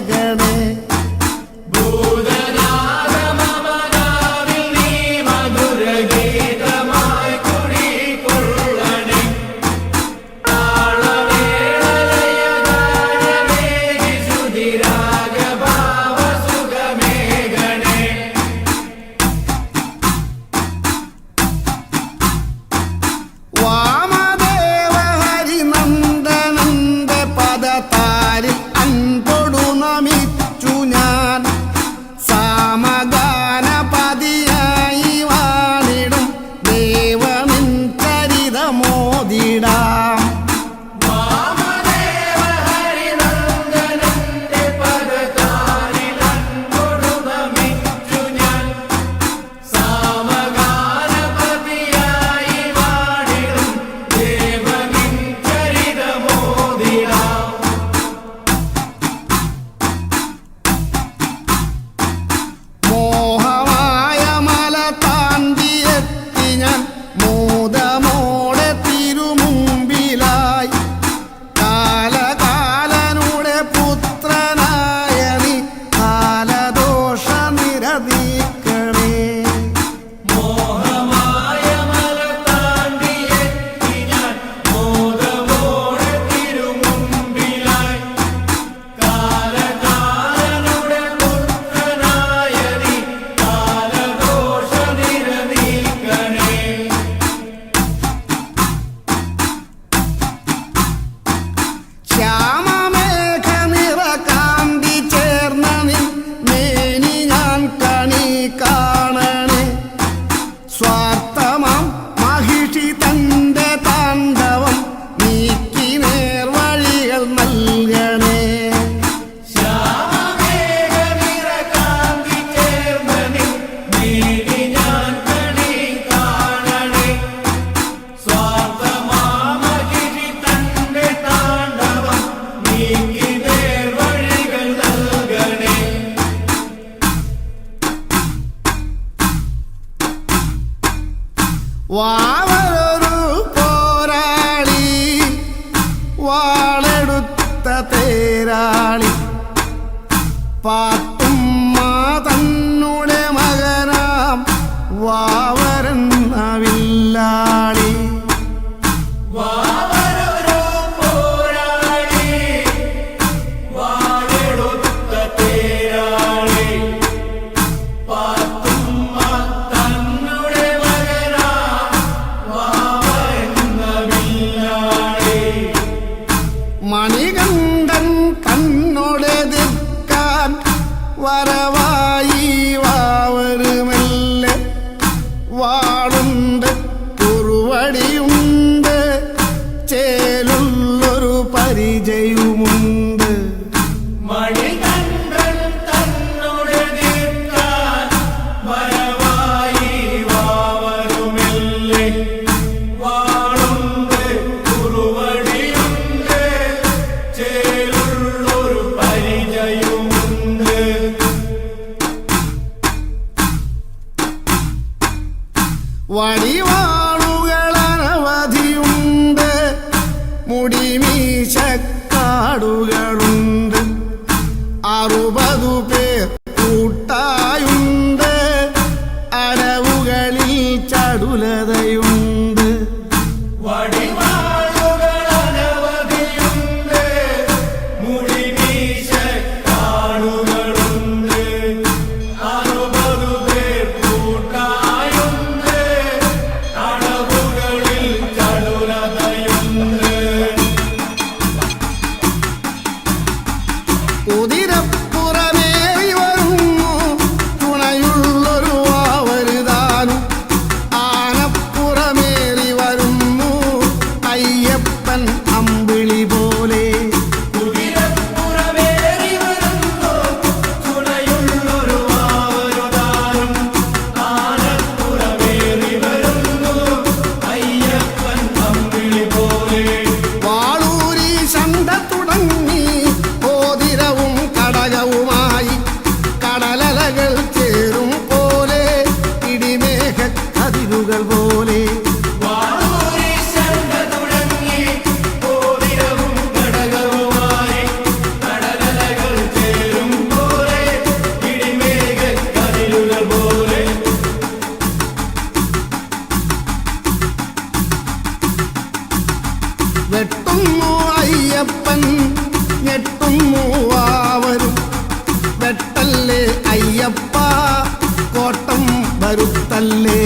ಜಗವ വാവലൊരു പോരാളി വാളെടുത്ത തേരാളി. പാത്തുമ്മ തന്നുടെ മകനാം വാ மணி ചടുലതയുണ്ട് தல்லு ஐயப்பா கோட்டம் வருத்தல்லு